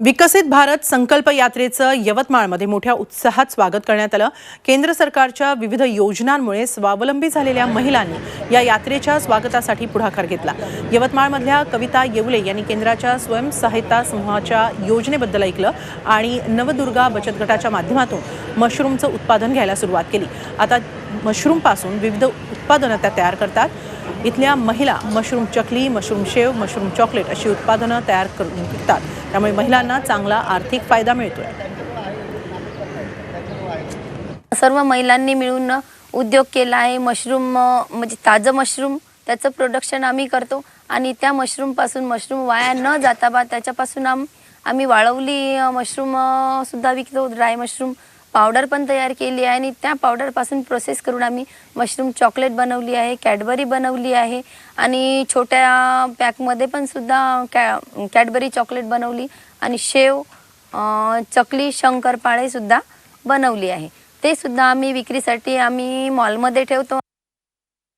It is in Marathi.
विकसित भारत संकल्प यात्रेचं यवतमाळमध्ये मोठ्या उत्साहात स्वागत करण्यात आलं. केंद्र सरकारच्या विविध योजनांमुळे स्वावलंबी झालेल्या महिलांनी या यात्रेच्या स्वागतासाठी पुढाकार घेतला. यवतमाळमधल्या कविता येवले यांनी केंद्राच्या स्वयंसहायता समूहाच्या योजनेबद्दल ऐकलं आणि नवदुर्गा बचत गटाच्या माध्यमातून मशरूमचं उत्पादन घ्यायला सुरुवात केली. आता मशरूमपासून विविध उत्पादनं त्या तयार करतात. इथल्या महिला मशरूम चकली मशरूम शेव मशरूम चॉकलेट अशी उत्पादनं तयार करून विकतात. त्यामुळे महिलांना चांगला आर्थिक फायदा मिळतोय. सर्व महिलांनी मिळून उद्योग केला आहे. मशरूम म्हणजे ताजं मशरूम त्याचं प्रोडक्शन आम्ही करतो. आणि त्या मशरूमपासून मशरूम वाया न जाता बा त्याच्यापासून आम आम्ही वाळवली मशरूम सुद्धा विकतो. ड्राय मशरूम पावडर पण तयार केली आहे आणि त्या पावडरपासून प्रोसेस करून आम्ही मशरूम चॉकलेट बनवली आहे कॅडबरी बनवली आहे आणि छोट्या पॅकमध्ये पण सुद्धा कॅ कॅडबरी चॉकलेट बनवली आणि शेव चकली शंकरपाळेसुद्धा बनवली आहे. ते सुद्धा आम्ही विक्रीसाठी आम्ही मॉलमध्ये ठेवतो.